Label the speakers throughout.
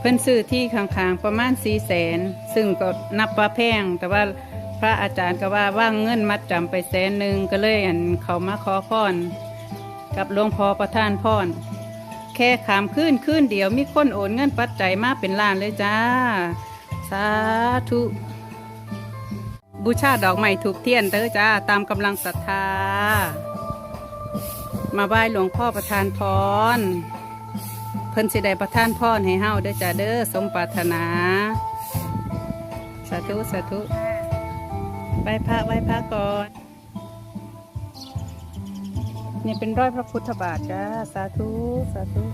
Speaker 1: เพิ่นซื้อที่ข้างๆประมาณสี่แสนซึ่งก็นับว่าแพง แต่ว่าพระอาจารย์ก็ว่าว่างเงินมัดจำไปแสนหนึ่งก็เลยอันเขามาขอพรกับหลวงพ่อประทานพรแค่ขามขึ้นขึ้นเดียวมีคนโอนเงินปัจจัยมาเป็นล้านเลยจ้า สาธุ บูชาดอกไม้ถูกเทียนเด้อจ้า ตามกำลังศรัทธา มาไหว้หลวงพ่อประทานพร เพิ่นสิได้ประทานพ่อให้เฮาเด้อจ้าเด้อสมปรารถนา สาธุสาธุไหว้พระไหว้พระก่อน นี่เป็นร้อยพระพุทธบาทจ้า สาธุ สาธุ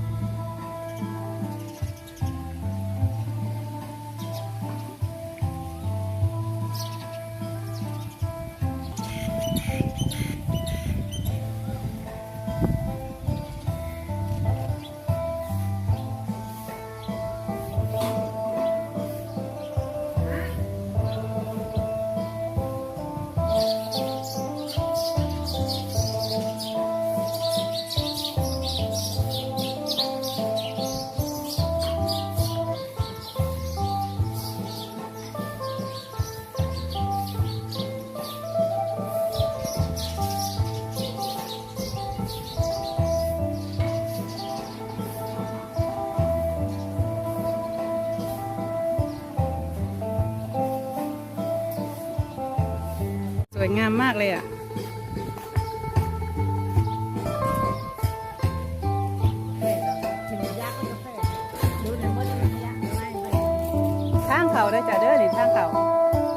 Speaker 1: สวยงามมากเลยอะทางเขาได้จ้ะเด้อนี่ทางเขา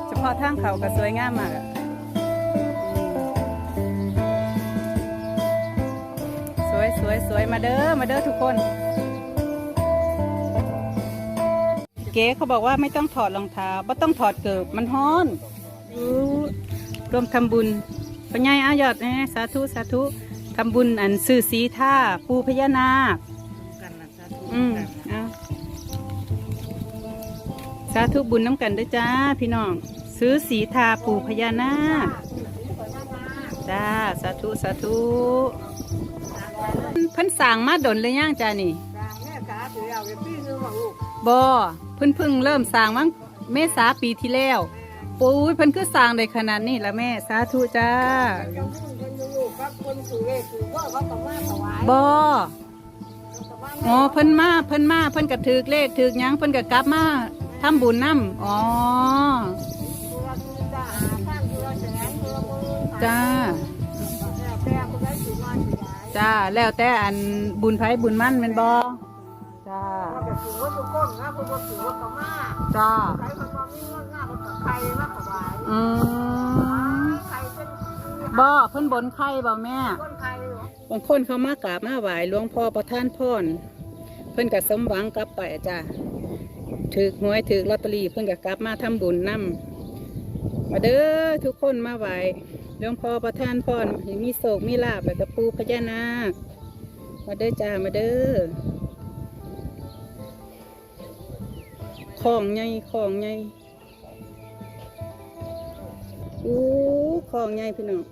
Speaker 1: เฉพาะทางเขาก็สวยงามมากอะสวยสวยสวยมาเด้อมาเด้อทุกคน เก๋เขาบอกว่าไม่ต้องถอดรองเท้าไม่ต้องถอดเกิบมันฮ้อนอ รวมทำบุญปัญญายอายอดแน่สาธุสาธุทำบุญอันซื้อสีท่าปูพญานาคอืมเอาสาธุบุญน้ำกันด้วยจ้า พี่น้อง ซื้อสีทาปูพญานาคจ้า สาธุ สาธุเพิ่นสั่งมาดนเลยย่างจ้านี่บอเพิ่นเพิ่งเริ่มสั่งมั้งเมษาปีที่แล้ว ปูยเพิ่นคือสั่งได้ขนาดนี้ละแม่สาธุจ้าบออ๋อเพิ่นมาเพิ่นมาเพิ่นก็ถือเลขถือยังเพิ่นก็กลับมาทำบุญนํอ๋อจ้าจ้าแล้วแต่อันบุญไผบุญมั่นแม่นบ่ จ้าจ้าอืมบ่เพิ่นบนไข่บ่แม่บางคนเขามากราบมาไหว้หลวงพ่อประทานพรเพิ่นก็สมหวังกลับไปจ้ะถือหวยถือลอตเตอรี่เพิ่นก็กลับมาทำบุญนํมาเด้อทุกคนมาไหว้หลวงพ่อประทานพรให้มีโศกมีลาบแล้วก็ปูพญานาคมาเด้อจ้ามาเด้อ ของใหญ่ของใหญ่อู้ของใหญ่พี่น้อง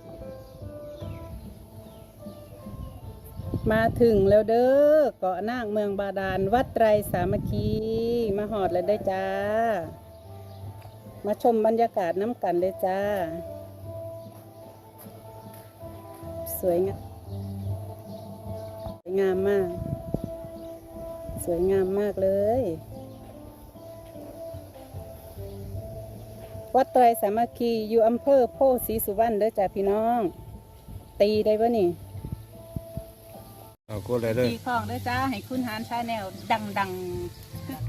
Speaker 1: มาถึงแล้วเด้อเกาะนางเมืองบาดาลวัดไตรสามัคคีมาหอดแล้วได้จ้า มาชมบรรยากาศน้ำกันเลยจ้า สวยงามสวยงามมาก สวยงามมากเลย วัดไตรสามัคคีอยู่อำเภอโพธิ์ศรีสุวรรณเด้อจ้าพี่น้อง ตีได้ปะนี่
Speaker 2: เอากดเลยเด้อ
Speaker 1: ตีของด้วยจ้าให้คุณหานชาแนลดังดังส